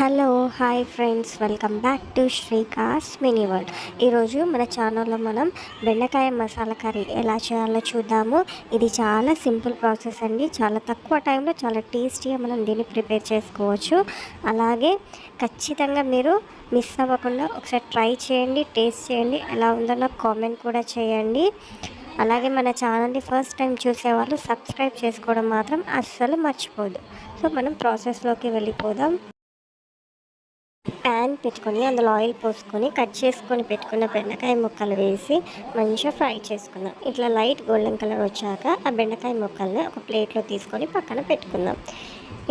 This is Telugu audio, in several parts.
Hello hi friends welcome back to Srika's mini world ఈరోజు మన ఛానల్లో మనం బెండకాయ మసాలా కర్రీ ఎలా చేయాలో చూద్దాము. ఇది చాలా సింపుల్ ప్రాసెస్ అండి. చాలా తక్కువ టైంలో చాలా టేస్టీగా మనం దీన్ని ప్రిపేర్ చేసుకోవచ్చు. అలాగే ఖచ్చితంగా మీరు మిస్ అవ్వకుండా ఒకసారి ట్రై చేయండి టేస్ట్ చేయండి. ఎలా ఉందో నాకు కామెంట్ కూడా చేయండి. అలాగే మన ఛానల్ని ఫస్ట్ టైం చూసేవాళ్ళు సబ్స్క్రైబ్ చేసుకోవడం మాత్రం అస్సలు మర్చిపోదు. సో మనం ప్రాసెస్లోకి వెళ్ళిపోదాం. పెట్టుకొని అందులో ఆయిల్ పోసుకొని కట్ చేసుకొని పెట్టుకున్న బెండకాయ ముక్కలు వేసి మంచిగా ఫ్రై చేసుకుందాం. ఇట్లా లైట్ గోల్డెన్ కలర్ వచ్చాక ఆ బెండకాయ ముక్కల్ని ఒక ప్లేట్లో తీసుకొని పక్కన పెట్టుకుందాం.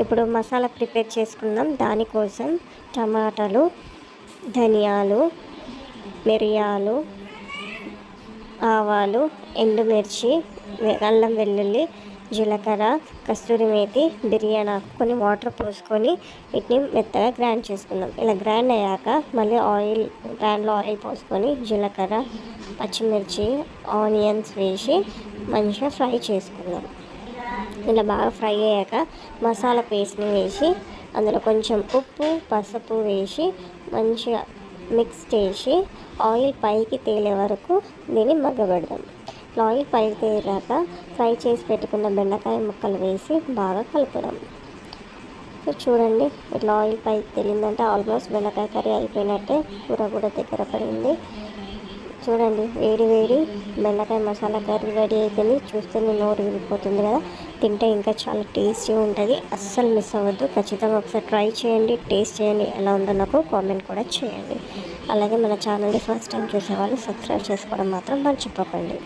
ఇప్పుడు మసాలా ప్రిపేర్ చేసుకుందాం. దానికోసం టమాటాలు ధనియాలు మిరియాలు ఆవాలు ఎండుమిర్చి అల్లం వెల్లుల్లి జీలకర్ర కస్తూరి మేతి బిర్యానీ కొన్ని వాటర్ పోసుకొని వీటిని మెత్తగా గ్రైండ్ చేసుకుందాం. ఇలా గ్రైండ్ అయ్యాక మళ్ళీ ఆయిల్ ప్యాన్లో ఆయిల్ పోసుకొని జీలకర్ర పచ్చిమిర్చి ఆనియన్స్ వేసి మంచిగా ఫ్రై చేసుకుందాం. ఇలా బాగా ఫ్రై అయ్యాక మసాలా పేస్ట్ని వేసి అందులో కొంచెం ఉప్పు పసుపు వేసి మంచిగా మిక్స్ చేసి ఆయిల్ పైకి తేలే వరకు దీన్ని మగ్గబెడదాం. ఆయిల్ పైకి తేలాక ఫ్రై చేసి పెట్టుకున్న బెండకాయ ముక్కలు వేసి బాగా కలుపుదాం. సో చూడండి ఇట్లా ఆయిల్ పైకి తెలియదంటే ఆల్మోస్ట్ బెండకాయ కర్రీ అయిపోయినట్టే కూర కూడా దగ్గర పడింది. చూడండి వేడి వేడి బెండకాయ మసాలా కర్రీ రెడీ అయిపోయింది. చూస్తేనే నోరు విరిగిపోతుంది కదా. తింటే ఇంకా చాలా టేస్టీ ఉంటుంది. అస్సలు మిస్ అవ్వద్దు. ఖచ్చితంగా ఒకసారి ట్రై చేయండి టేస్ట్ చేయండి. ఎలా ఉందో నాకు కామెంట్ కూడా చేయండి. అలాగే మన ఛానల్ని ఫస్ట్ టైం చూసేవాళ్ళు సబ్స్క్రైబ్ చేసుకోవడం మాత్రం మర్చిపోకండి.